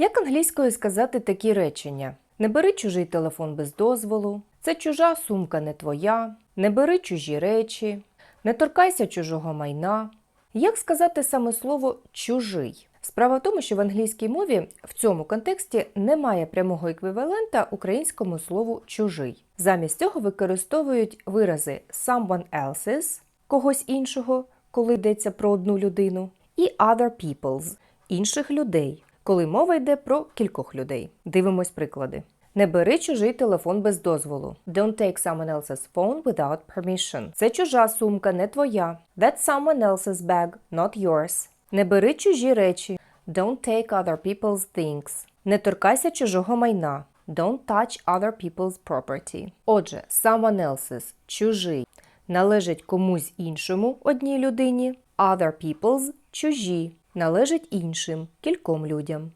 Як англійською сказати такі речення? Не бери чужий телефон без дозволу, це чужа сумка не твоя, не бери чужі речі, не торкайся чужого майна. Як сказати саме слово чужий? Справа в тому, що в англійській мові в цьому контексті немає прямого еквівалента українському слову чужий. Замість цього використовують вирази someone else's когось іншого, коли йдеться про одну людину, і other people's інших людей, коли мова йде про кількох людей. Дивимось приклади. Не бери чужий телефон без дозволу. Don't take someone else's phone without permission. Це чужа сумка, не твоя. That's someone else's bag, not yours. Не бери чужі речі. Don't take other people's things. Не торкайся чужого майна. Don't touch other people's property. Отже, someone else's – чужий належить комусь іншому одній людині, other people's – чужі належить іншим кільком людям.